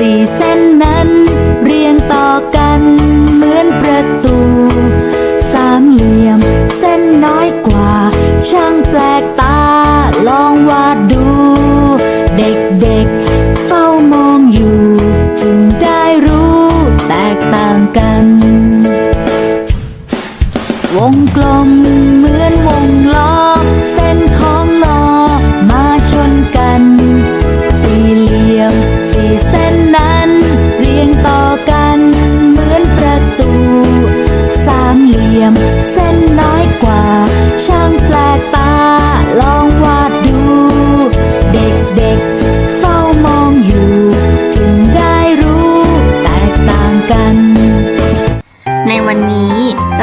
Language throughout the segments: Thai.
สีเสี่เส้นนั้น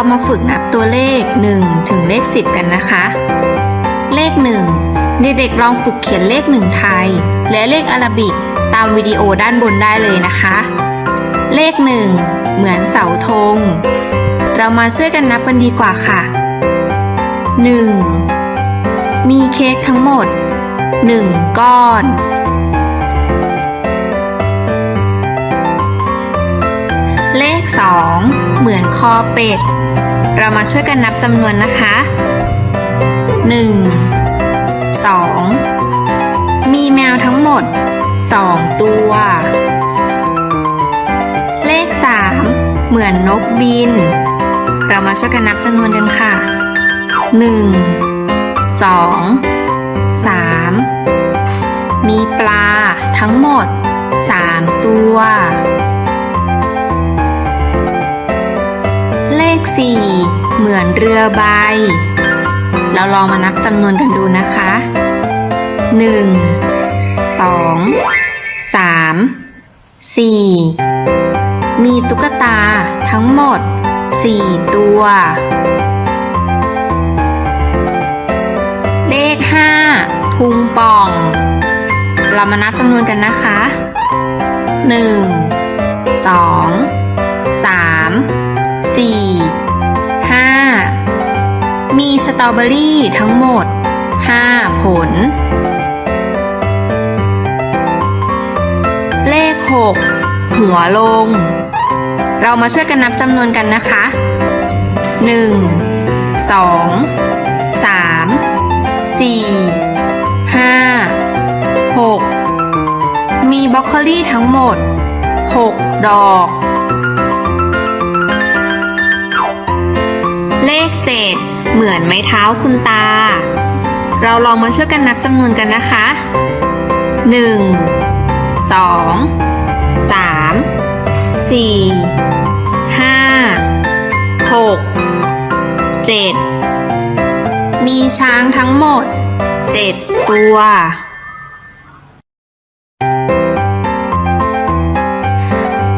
เรามาฝึกนับตัวเลข 1 ถึงเลข 10 กันนะคะ เลข 1 เด็กๆลองฝึกเขียนเลข 1 ไทย และเลขอาราบิกตามวิดีโอด้านบนได้เลยนะคะ เลข 1 เหมือนเสาธง เรามาช่วยกันนับกันดีกว่าค่ะ 1. มีเค้กทั้งหมด 1 ก้อน ข 2 เหมือนคอเป็ด เรามาช่วยกันนับจำนวนนะคะ 1 2 มีแมวทั้งหมด 2 ตัว เลข 3 เหมือนนกบิน เรามาช่วยกันนับจำนวนกันค่ะ 1 2 3 มีปลาทั้งหมด 3 ตัว ข 4 เหมือนเรือใบ เราลองมานับจำนวนกันดูนะคะ 1 2 3 4 มีตุ๊กตาทั้งหมด 4 ตัว เลข 5 พุงป่อง เรามานับจำนวนกันนะคะ 1 2 3 สี่ห้ามีสตรอเบอรี่ทั้งหมด 5 ผล เลข 6 หัวลง เรามาช่วยกันนับจำนวนกันนะคะ 1 2 3 4 5 6 มีบรอกโคลี่ทั้งหมด 6 ดอก เลข 7 เหมือนไม้เท้าคุณตา เราลองมาช่วยกันนับจำนวนกันนะคะ 1 2 3 4 5 6 7มีช้างทั้งหมด 7 ตัว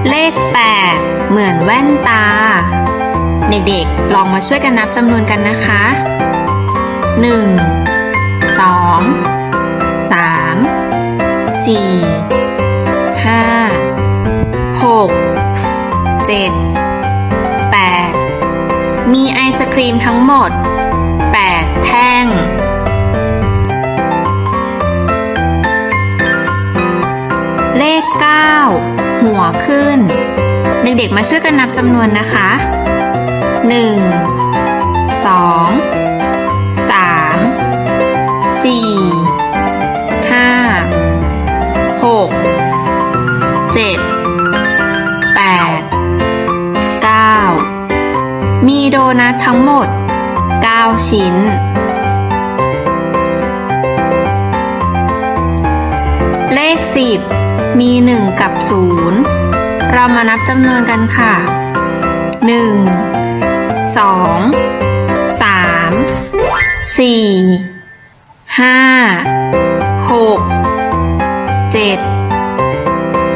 เลข 8 เหมือนแว่นตา เด็กๆ ลองมาช่วยกันนับจำนวนกันนะคะ 1 2 3 4 5 6 7 8 มีไอศครีมทั้งหมด 8 แท่ง เลข 9 หัวขึ้น เด็กๆมาช่วยกันนับจำนวนนะคะ หนึ่งสองสามสี่ห้าหกเจ็ดแปดเก้ามีโดนัททั้งหมด9ชิ้นเลข 10 มี 1 กับ 0 เรามานับจำนวนกันค่ะ 1 สองสามสี่ห้าหกเจ็ด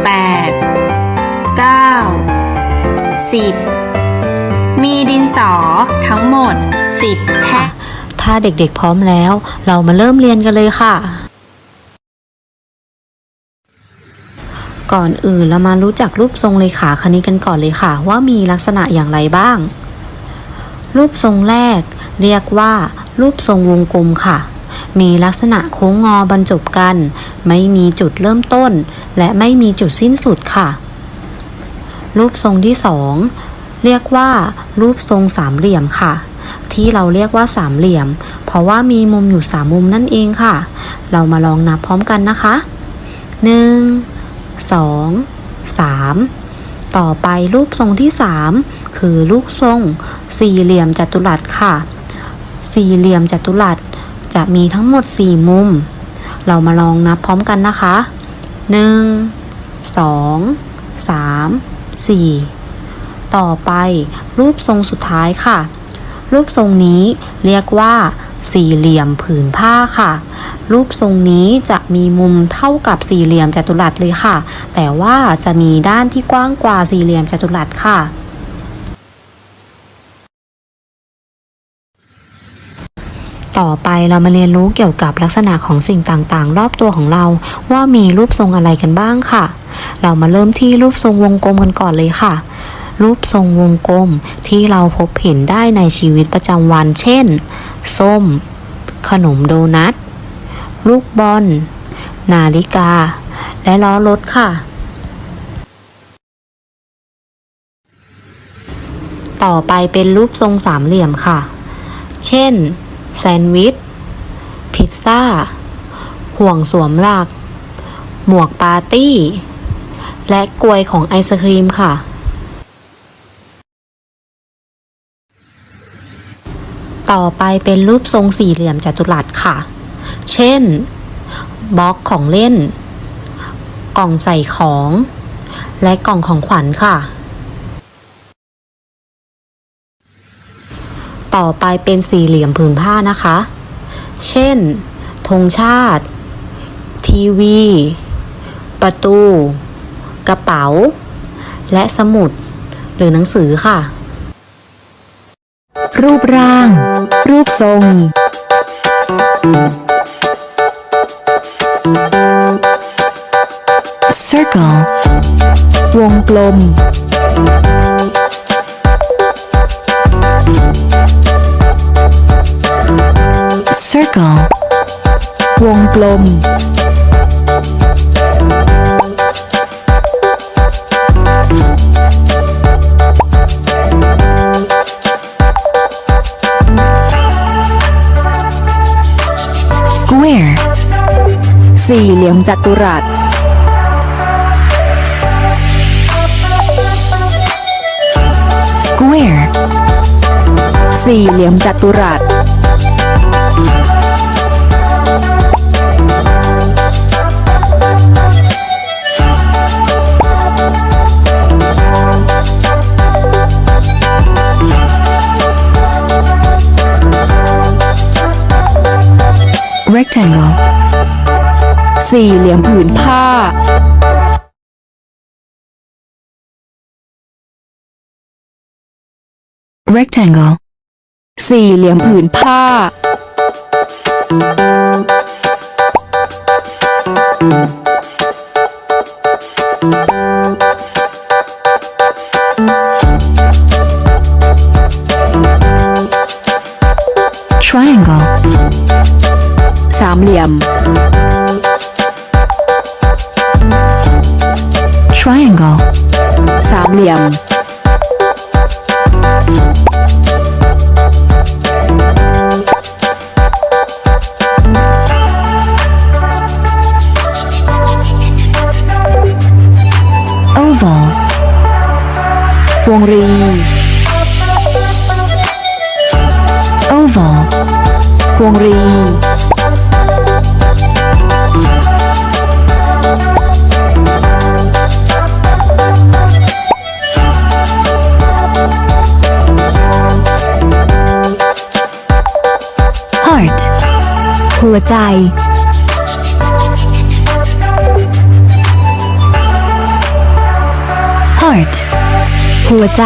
แปดเก้าสิบมีดินสอทั้งหมดสิบแท่งถ้าเด็กๆพร้อมแล้ว เรามาเริ่มเรียนกันเลยค่ะ ก่อนอื่นเรามารู้จักรูปทรงเลขาคณิตกันก่อนเลยค่ะ ว่ามีลักษณะอย่างไรบ้าง รูปทรงแรก เรียกว่า รูปทรงวงกลมค่ะ มีลักษณะโค้งงอบรรจบกัน ไม่มีจุดเริ่มต้น และไม่มีจุดสิ้นสุดค่ะ รูปทรงที่สองเรียกว่า รูปทรงสามเหลี่ยมค่ะ ที่เราเรียกว่าสามเหลี่ยม เพราะว่ามีมุมอยู่สามมุมนั่นเองค่ะ เรามาลองนับพร้อมกันนะคะหนึ่งสองสามต่อไปรูปทรงที่สาม คือรูปทรง สี่เหลี่ยมจัตุรัสค่ะ สี่เหลี่ยมจัตุรัสจะมีทั้งหมด 4 มุม เรามาลองนับพร้อมกันนะคะ 1 2 3 4 ต่อไปรูปทรงสุดท้ายค่ะ รูปทรงนี้เรียกว่า สี่เหลี่ยมผืนผ้าค่ะ รูปทรงนี้จะมีมุมเท่ากับสี่เหลี่ยมจัตุรัสเลยค่ะ แต่ว่าจะมีด้านที่กว้างกว่าสี่เหลี่ยมจัตุรัสค่ะ ต่อไปเรามาเรียนรู้เกี่ยวกับลักษณะของสิ่งต่างๆ รอบตัวของเรา ว่ามีรูปทรงอะไรกันบ้างค่ะ เรามาเริ่มที่รูปทรงวงกลมกันก่อนเลยค่ะ รูปทรงวงกลมที่เราพบเห็นได้ในชีวิตประจำวัน เช่น ส้ม ขนมโดนัท ลูกบอล นาฬิกา และล้อรถค่ะต่อไปเป็นรูปทรงสามเหลี่ยมค่ะ เช่น แซนด์วิช พิซซ่า ห่วงสวมหลัก หมวกปาร์ตี้ และกลวยของไอศครีมค่ะ ต่อไปเป็นรูปทรงสี่เหลี่ยมจัตุรัสค่ะ เช่น บล็อกของเล่น กล่องใส่ของ และกล่องของขวัญค่ะ ต่อไปเป็นสี่เหลี่ยมผืนผ้านะคะ เช่นธงชาติ ทีวี ประตู กระเป๋า และสมุด หรือหนังสือค่ะ รูปร่าง รูปทรง circle วงกลม circle วงกลม square สี่เหลี่ยมจัตุรัส square สี่เหลี่ยมจัตุรัส สี่เหลี่ยมผืนผ้า rectangle สี่เหลี่ยมผืนผ้า triangle สามเหลี่ยม triangle สามเหลี่ยม oval วงรี oval วงรี วใจ heart หัวใจ